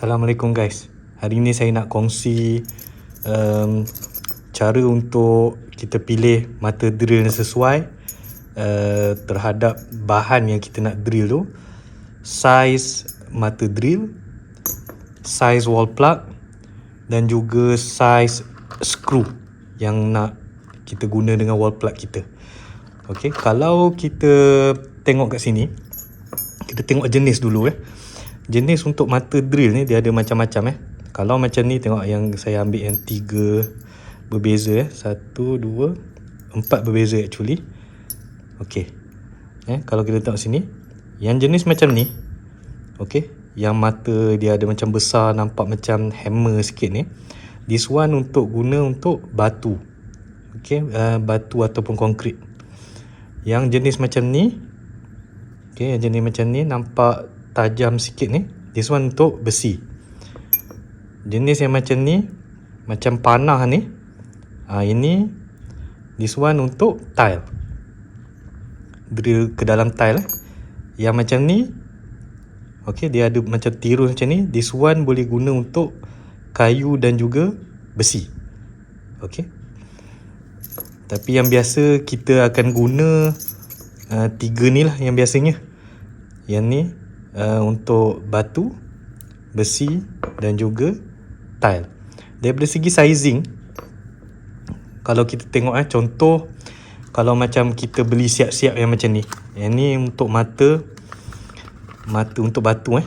Assalamualaikum guys. Hari ini saya nak kongsi um, cara untuk kita pilih mata drill yang sesuai uh, terhadap bahan yang kita nak drill tu. Size mata drill, size wall plug dan juga size screw yang nak kita guna dengan wall plug kita. Okey, kalau kita tengok kat sini, kita tengok jenis dulu eh. Jenis untuk mata drill ni dia ada macam-macam eh. Kalau macam ni tengok yang saya ambil yang tiga berbeza eh. Satu, dua, empat berbeza actually. Okey. Eh, kalau kita tengok sini, yang jenis macam ni, okey, yang mata dia ada macam besar, nampak macam hammer sikit ni. This one untuk guna untuk batu. Okey, uh, batu ataupun konkrit. Yang jenis macam ni, okey, yang jenis macam ni nampak tajam sikit ni. This one untuk besi. Jenis yang macam ni macam panah ni ha, ini this one untuk tile. Drill ke dalam tile eh. yang macam ni ok dia ada macam tirus macam ni. This one boleh guna untuk kayu dan juga besi. Ok tapi yang biasa kita akan guna uh, tiga ni lah yang biasanya. Yang ni uh, untuk batu, besi dan juga tile. Daripada segi sizing, kalau kita tengok eh, contoh kalau macam kita beli siap-siap yang macam ni. Yang ni untuk mata, mata untuk batu eh.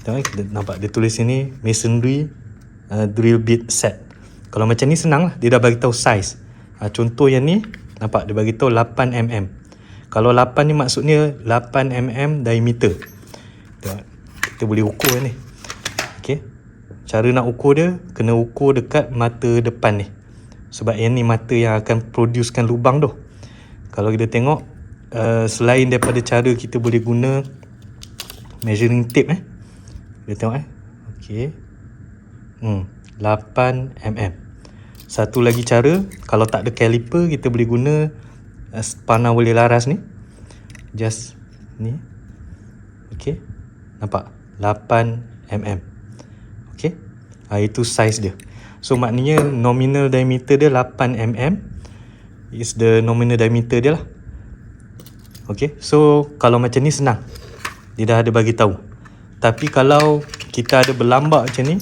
Tengok eh, kita nampak dia tulis sini masonry uh, drill bit set. Kalau macam ni senang lah, dia dah bagi tahu size. Uh, contoh yang ni, nampak dia bagi tahu 8 mm. Kalau 8 ni maksudnya 8 mm diameter. Tengok. Kita boleh ukur ni. Okey. Cara nak ukur dia kena ukur dekat mata depan ni. Sebab yang ni mata yang akan producekan lubang tu. Kalau kita tengok uh, selain daripada cara kita boleh guna measuring tape eh. Kita tengok eh. Okey. Hmm, 8 mm. Satu lagi cara kalau tak ada caliper kita boleh guna panah boleh laras ni just ni okey nampak? 8 mm okey ha, itu size dia. So maknanya nominal diameter dia 8 mm is the nominal diameter dia lah. Okey so kalau macam ni senang. Dia dah ada bagi tahu. Tapi kalau kita ada berlambak macam ni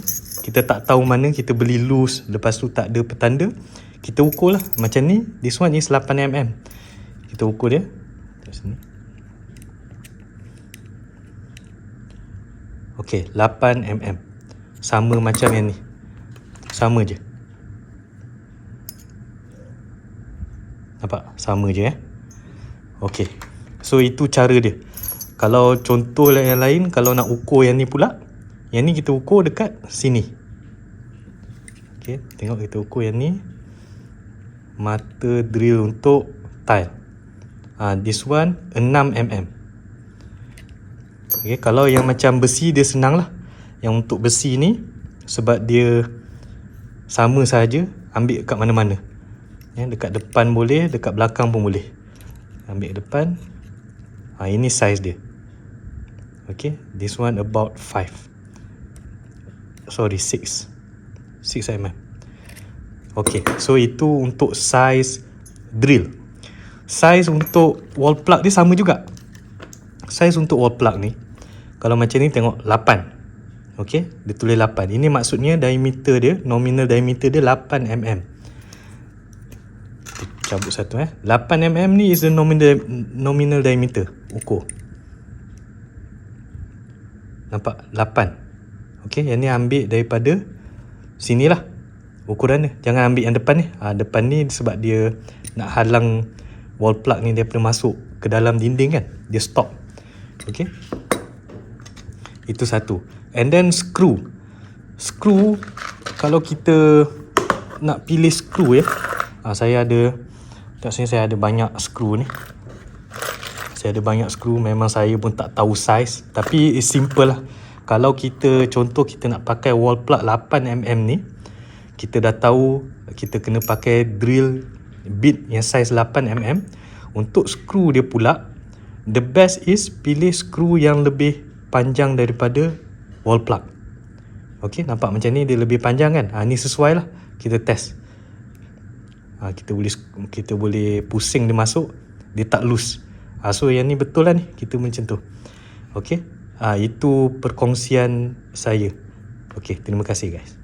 kita tak tahu mana kita beli loose lepas tu tak ada petanda kita ukur lah. Macam ni this one is 8 mm kita ukur dia. Kat sini. Ok 8 mm sama macam yang ni. Sama je. Nampak? Sama je eh? Ok so itu cara dia. Kalau contoh yang lain kalau nak ukur yang ni pula yang ni kita ukur dekat sini. Ok tengok kita ukur yang ni mata drill untuk tile. Uh, this one 6 mm. Okay, kalau yang macam besi dia senang lah yang untuk besi ni sebab dia sama saja ambil kat mana-mana. Ya, dekat depan boleh dekat belakang pun boleh. Ambil depan. Ha, ini size dia. Okay this one about 5 sorry 6 6 mm okay so itu untuk size drill. Size untuk wall plug dia sama juga. Size untuk wall plug ni kalau macam ni tengok 8 ok dia tulis 8 ini maksudnya diameter dia nominal diameter dia 8 mm. Cabut satu eh. 8 mm ni is the nominal nominal diameter ukur. Nampak? 8 ok yang ni ambil daripada sinilah ukuran dia. Jangan ambil yang depan ni. Ha, depan ni sebab dia nak halang wall plug ni daripada masuk ke dalam dinding kan. Dia stop. Okay itu satu. And then screw. Screw kalau kita nak pilih screw ya ha, saya ada tak sini saya ada banyak screw ni. Saya ada banyak screw memang saya pun tak tahu size. Tapi it's simple lah. Kalau kita contoh kita nak pakai wall plug 8mm ni kita dah tahu kita kena pakai drill bit yang size 8mm untuk skru dia pula the best is pilih skru yang lebih panjang daripada wall plug Okey, nampak macam ni dia lebih panjang kan? Ha, ni sesuai lah. Kita test. Ha, kita boleh kita boleh pusing dia masuk, dia tak loose. Ha, so yang ni betul lah ni. Kita macam tu. Okey. Ha, itu perkongsian saya. Okey, terima kasih guys.